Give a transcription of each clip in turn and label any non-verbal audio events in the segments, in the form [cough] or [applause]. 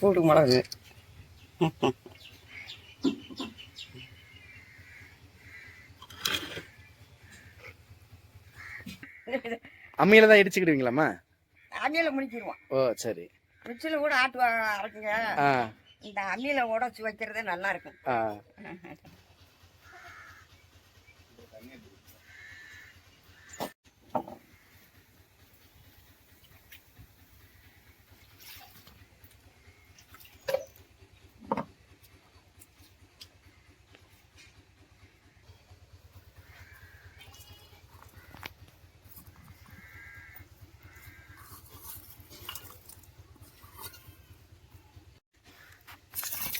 கூட்டு மிளகு. அம்மியில தான் இடிச்சுக்கிடுவீங்களாம்மா? அம்மியில் முடிச்சிருவோம் ஓ சரி. மிக்சியில் கூட ஆட்டு அரைக்குங்க. இந்த அம்மியில் உடச்சி வைக்கிறது நல்லா இருக்கும். [laughs]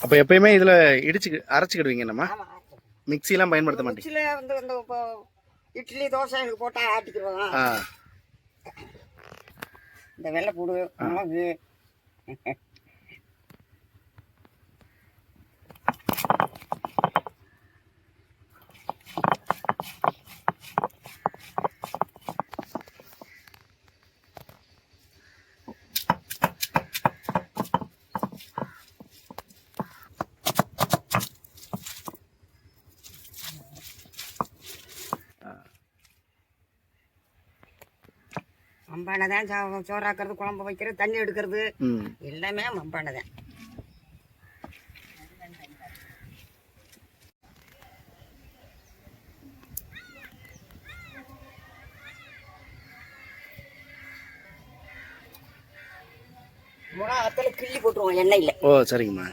அப்ப எப்பயுமே இதுல இடிச்சு அரைச்சுக்கிடுவீங்க என்னம்மா? ஆமாம் மிக்ஸிலாம் பயன்படுத்த மாட்டீங்க? மிக்சியில் வந்து இந்த இப்போ இட்லி தோசை இதுக்கு போட்டால் ஆட்டிக்கிடுவோம் இந்த வெள்ளைப்பூடு மிளகு. மம்பானை தான் சோறாக்குறது குழம்பு வைக்கிறது தண்ணி எடுக்கிறது. எல்லாமே மம்பானை தான். மிளகாத்தில் கிள்ளி போட்டுருவோம் எண்ணெயில். ஓ சரிங்கம்மா.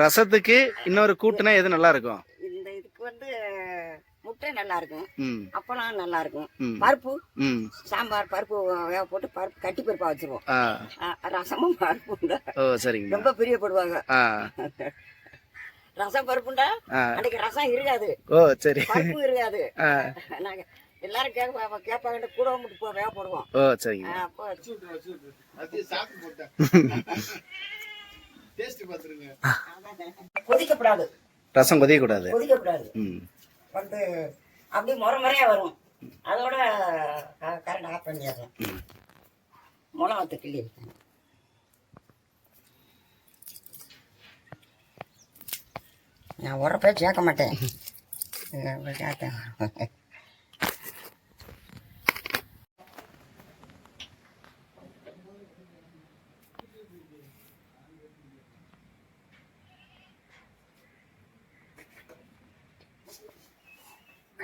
ரசத்துக்கு இன்னொரு கூட்டுனா எது நல்லா இருக்கும் இந்த இதுக்கு வந்து முட்டை நல்லா இருக்கும் அப்பளம் நல்லா இருக்கும். பருப்பு. சாம்பார் பருப்பு வேக போட்டு பருப்பு கட்டி பருப்பா வச்சிருவோம். ரசமும் பருப்புண்டா. ஓ சரிங்கம்மா. ரொம்ப பிரியப்படுவாங்க. ரசம் பருப்புண்டா. அன்னைக்கு ரசம் இருக்காது. ஓ சரி. பருப்பு இருக்காது. நாங்க எல்லாரும் கேட்க கேட்பாங்க கூட முட்டு போ வேக போடுவோம். ஓ சரிங்க. அப்போ [laughs] கொதிக்கப்படாது ரசம் கொதிக்கக்கூடாது. கொதிக்கப்படாது ம். வந்து அப்படியே முறை முறையா வரும். அதோட கரண்ட் ஆஃப் பண்ணிடுறேன். மிளகாத்து கிள்ளி வைக்கணும். நான் உரப்பே சேர்க்க மாட்டேன். [laughs]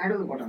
ಎರಡು ಕೊಟ್ಟಣ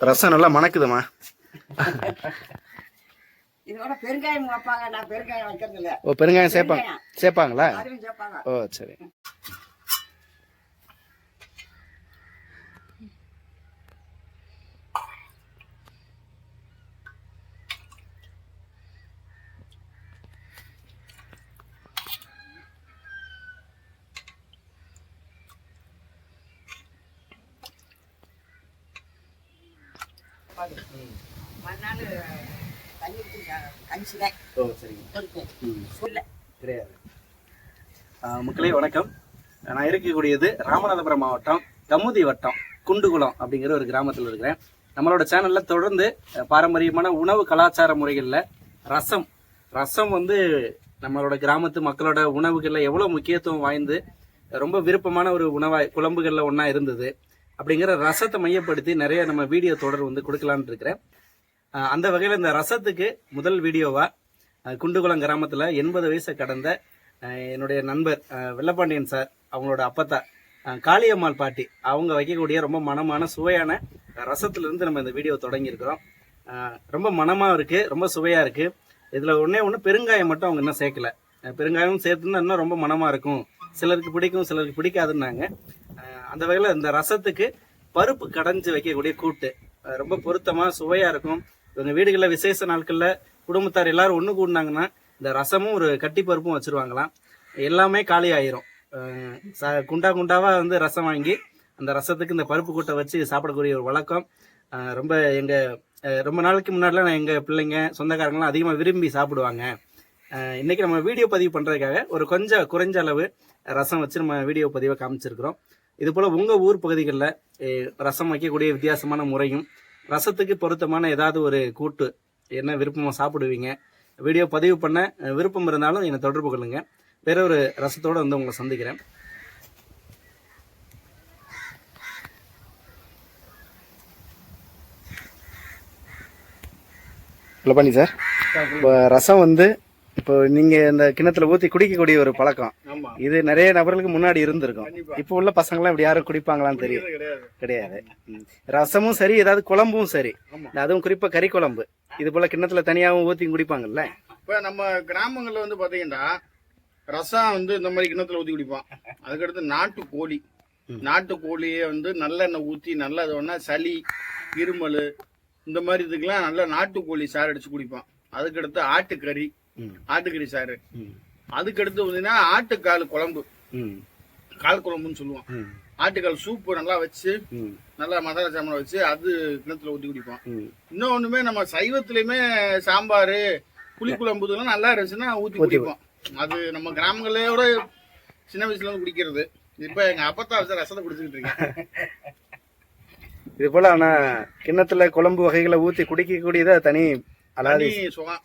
ரசம் நல்லா மணக்குதுமா [laughs] இதோட பெருங்காயம் வைப்பாங்க. நான் பெருங்காயம் வைக்கிறது இல்ல ஓ பெருங்காயம் சேர்ப்பாங்க. சேர்ப்பாங்களா அதுவும் சேர்ப்பாங்க ஓ சரி. கஞ்சிதான் ஓ சரிங்க. கிடையாது. மக்களே வணக்கம். நான் இருக்கக்கூடியது ராமநாதபுரம் மாவட்டம் கமுதி வட்டம் குண்டுகுளம் அப்படிங்கிற ஒரு கிராமத்தில் இருக்கிறேன். நம்மளோட சேனல்ல தொடர்ந்து பாரம்பரியமான உணவு கலாச்சார முறைகளில் ரசம் ரசம் வந்து நம்மளோட கிராமத்து மக்களோட உணவுகளில் எவ்வளோ முக்கியத்துவம் வாய்ந்து ரொம்ப விருப்பமான ஒரு உணவாய் குழம்புகளில் ஒன்றா இருந்தது. அப்படிங்கிற ரசத்தை மையப்படுத்தி நிறைய நம்ம வீடியோ தொடர் வந்து கொடுக்கலான்னு இருக்கிறேன். அந்த வகையில் இந்த ரசத்துக்கு முதல் வீடியோவா குண்டுகுளம் கிராமத்தில் எண்பது வயசை கடந்த என்னுடைய நண்பர் வெள்ளப்பாண்டியன் சார் அவங்களோட அப்பத்தா காளியம்மாள் பாட்டி அவங்க வைக்கக்கூடிய ரொம்ப மனமான சுவையான ரசத்துலேருந்து நம்ம இந்த வீடியோ தொடங்கியிருக்கிறோம். ரொம்ப மனமாக இருக்குது ரொம்ப சுவையாக இருக்குது இதில் ஒன்றே ஒன்று பெருங்காயம் மட்டும் அவங்க இன்னும் சேர்க்கல. பெருங்காயமும் சேர்த்துன்னா இன்னும் ரொம்ப மனமாக இருக்கும். சிலருக்கு பிடிக்கும் சிலருக்கு பிடிக்காதுன்னாங்க. அந்த வகையில் இந்த ரசத்துக்கு பருப்பு கடைஞ்சி வைக்கக்கூடிய கூட்டு ரொம்ப பொருத்தமாக சுவையாக இருக்கும். இவங்க வீடுகளில் விசேஷ நாட்களில் குடும்பத்தார் எல்லாரும் ஒன்று கூடினாங்கன்னா இந்த ரசமும் ஒரு கட்டி பருப்பும் வச்சிருவாங்களாம். எல்லாமே காலி ஆயிரும். ச- குண்டா குண்டாவா வந்து ரசம் வாங்கி அந்த ரசத்துக்கு இந்த பருப்பு கூட்டை வச்சு சாப்பிடக்கூடிய ஒரு வழக்கம். ரொம்ப எங்க ரொம்ப நாளைக்கு முன்னாடிலாம் நான் எங்க பிள்ளைங்க சொந்தக்காரங்களாம் அதிகமாக விரும்பி சாப்பிடுவாங்க. இன்றைக்கி இன்னைக்கு நம்ம வீடியோ பதிவு பண்றதுக்காக ஒரு கொஞ்சம் குறைஞ்ச அளவு ரசம் வச்சு நம்ம வீடியோ பதிவை காமிச்சிருக்கிறோம். இது போல உங்க ஊர் பகுதிகளில் ரசம் வைக்கக்கூடிய வித்தியாசமான முறையும் ரசத்துக்கு பொருத்தமான ஏதாவது ஒரு கூட்டு என்ன விருப்பமா சாப்பிடுவீங்க வீடியோ பதிவு பண்ண விருப்பம் இருந்தாலும் என்னை தொடர்பு கொள்ளுங்க. வேற ஒரு ரசத்தோட வந்து உங்களை சந்திக்கிறேன். இல்லை பண்ணி சார். இப்போ ரசம் வந்து இப்போ நீங்க இந்த கிணத்துல ஊத்தி குடிக்கக்கூடிய ஒரு பழக்கம். இது நிறைய நபர்களுக்கு முன்னாடி இருந்திருக்கும். இப்போ உள்ள பசங்களாம் இப்படி யாரும் குடிப்பாங்களான்னு தெரியும். கிடையாது. ரசமும் சரி ஏதாவது குழம்பும் சரி. அதுவும் குறிப்பா கறி குழம்பு. இது போல கிண்ணத்துல தனியாவும் ஊத்தி குடிப்பாங்கல்ல? இப்ப நம்ம கிராமங்கள்ல வந்து பாத்தீங்கன்னா ரசம் வந்து இந்த மாதிரி கிணத்துல ஊத்தி குடிப்பான் அதுக்கடுத்து நாட்டு கோழி நாட்டு கோழியை வந்து நல்லெண்ணெய் ஊத்தி நல்லா சளி இருமல் இந்த மாதிரி இதுக்கெல்லாம் நல்லா நாட்டு கோழி சாறு அடிச்சு குடிப்பான் அதுக்கடுத்து ஆட்டுக்கறி. ஆட்டுக்கறி சாறு. அதுக்கடுத்து பார்த்தீங்கன்னா ஆட்டுக்கால் குழம்பு. கால் குழம்புன்னு சொல்லுவோம். ஆட்டுக்கால் சூப்பு நல்லா வச்சு. நல்லா மசாலா சாமான் வச்சு அது கிணத்துல ஊத்தி குடிப்பான் ம். இன்னொன்னுமே நம்ம சைவத்திலயுமே சாம்பார் புளிக்குழம்பு இதெல்லாம் நல்லா இருந்துச்சுன்னா ஊத்தி குடிப்போம். அது நம்ம கிராமங்களோட சின்ன வயசுல இருந்து குடிக்கிறது. இப்ப எங்க அப்பத்தா வச்சு ரசத்தை குடிச்சுக்கிட்டு இருக்கேன். இது போல ஆனா கிண்ணத்துல குழம்பு வகைகளை ஊத்தி குடிக்கக்கூடியது அது தனி அலாதி சுகம்.